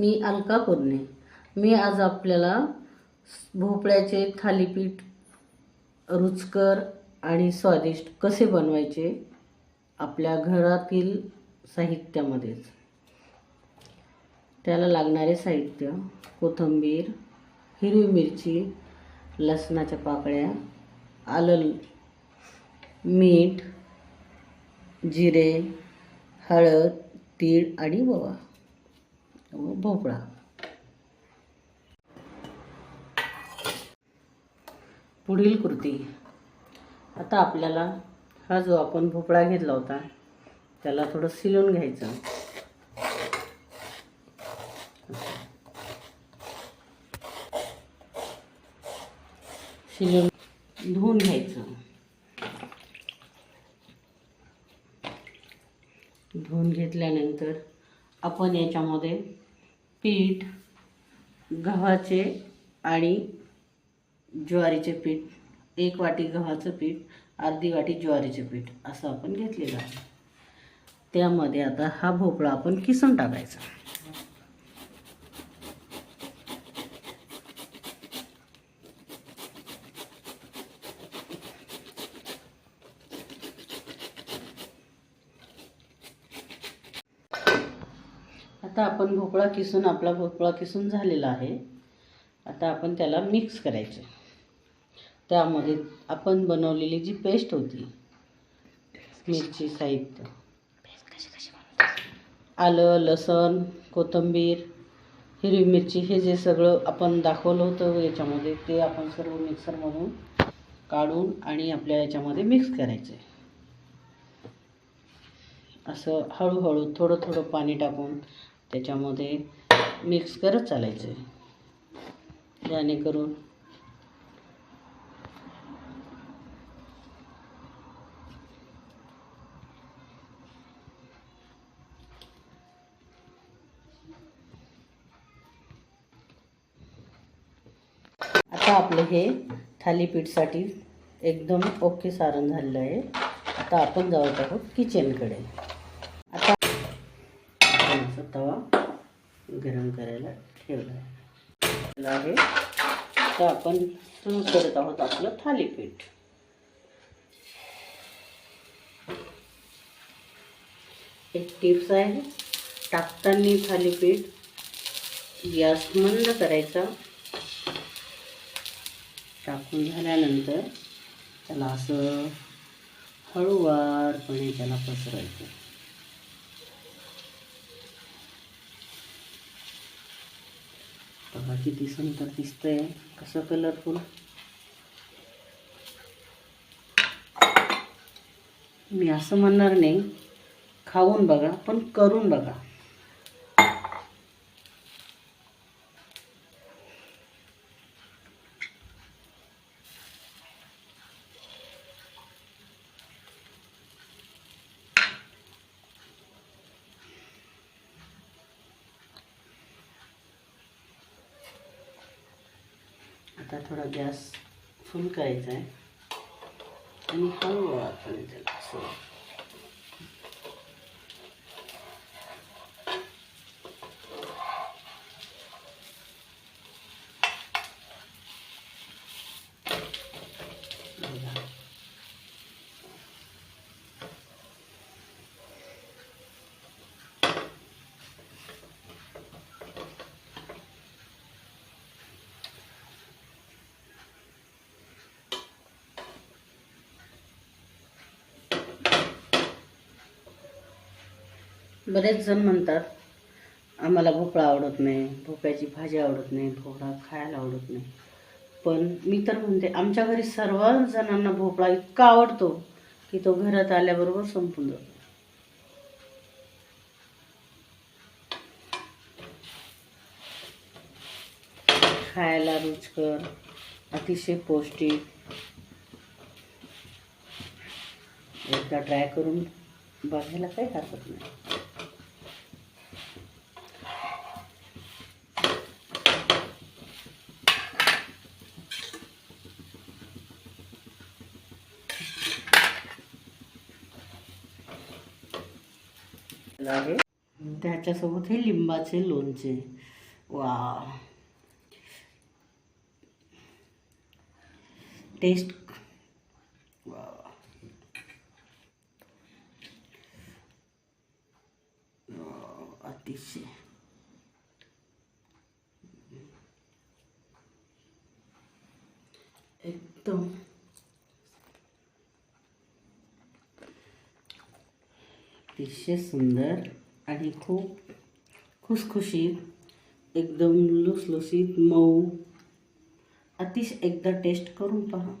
मी अलका पुरणे. मी आज आपल्याला भोपळ्याचे थालीपीठ रुचकर आणि स्वादिष्ट कसे बनवायचे आपल्या घरातील साहित्यामध्येच. त्याला लागणारे साहित्य कोथिंबीर हिरवी मिरची लसणाच्या पाकळ्या आलं मीठ जिरे हळद तीळ आणि ववा व भोपळा. पुढील कृती. आता आपल्याला हा जो आपण भोपळा घेतला होता त्याला थोडं सिलून घ्यायचं. शिलून धुवून घ्यायचं. धुवून घेतल्यानंतर आपण याच्यामध्ये पीठ गव्हाचे आणि ज्वारीचे पीठ. एक वाटी गव्हाचं पीठ अर्धी वाटी ज्वारीचे पीठ असं आपण घेतलेलं आहे. त्यामध्ये आता हा भोपळा आपण किसून टाकायचा. आता आपण भोपळा किसून आपला भोपळा किसून झालेला आहे. आता आपण त्याला मिक्स करायचे. त्यामध्ये आपण बनवलेली जी पेस्ट होती मिरची साहित्य. आलं लसण कोथिंबीर हिरवी मिरची हे जे सगळं आपण दाखवलं होतं याच्यामध्ये ते आपण सर्व मिक्सरमधून काढून आणि आपल्या याच्यामध्ये मिक्स करायचे. असं हळूहळू थोडं थोडं पाणी टाकून त्याच्यामध्ये मिक्स करत चालायचे. जेणेकरून आता आपलं हे थालीपीठसाठी एकदम ओके सारण झालेलं आहे. आता आपण जाऊत आहोत किचनकडे असा तवा गरम करायला ठेवला आहे. तर आपण सुरू करत आहोत आपलं थालीपीठ. एक टिप्स आहे टाकताना थालीपीठ गॅस मंद करायचा. टाकून झाल्यानंतर त्याला असं हळूवारपणे त्याला पसरायचं. बघा किती सुंदर दिसतंय कसं कलरफुल मी असं म्हणणार नाही खाऊन बघा पण करून बघा आता थोडा गॅस फुल करायचा आहे. आणि हळूवारपणे त्याला असं बघा. बरेच जण म्हणतात आम्हाला भोपळा आवडत नाही भोपळ्याची भाजी आवडत नाही भोपळा खायला आवडत नाही. पण मी तर म्हणते आमच्या घरी सर्व जणांना भोपळा इतका आवडतो की तो घरात आल्याबरोबर संपून जातो. खायला रुचकर अतिशय पौष्टिक. एकदा ट्राय करून बघायला काही हरकत नाही. आहे त्यात ह्याच्यासोबत हे लिंबाचे लोणचे वा टेस्ट वा अतिशय एकदम अतिशय सुंदर आणि खूप खुसखुशीत एकदम लुसलुसीत मऊ. अतिशय एकदा टेस्ट करून पहा.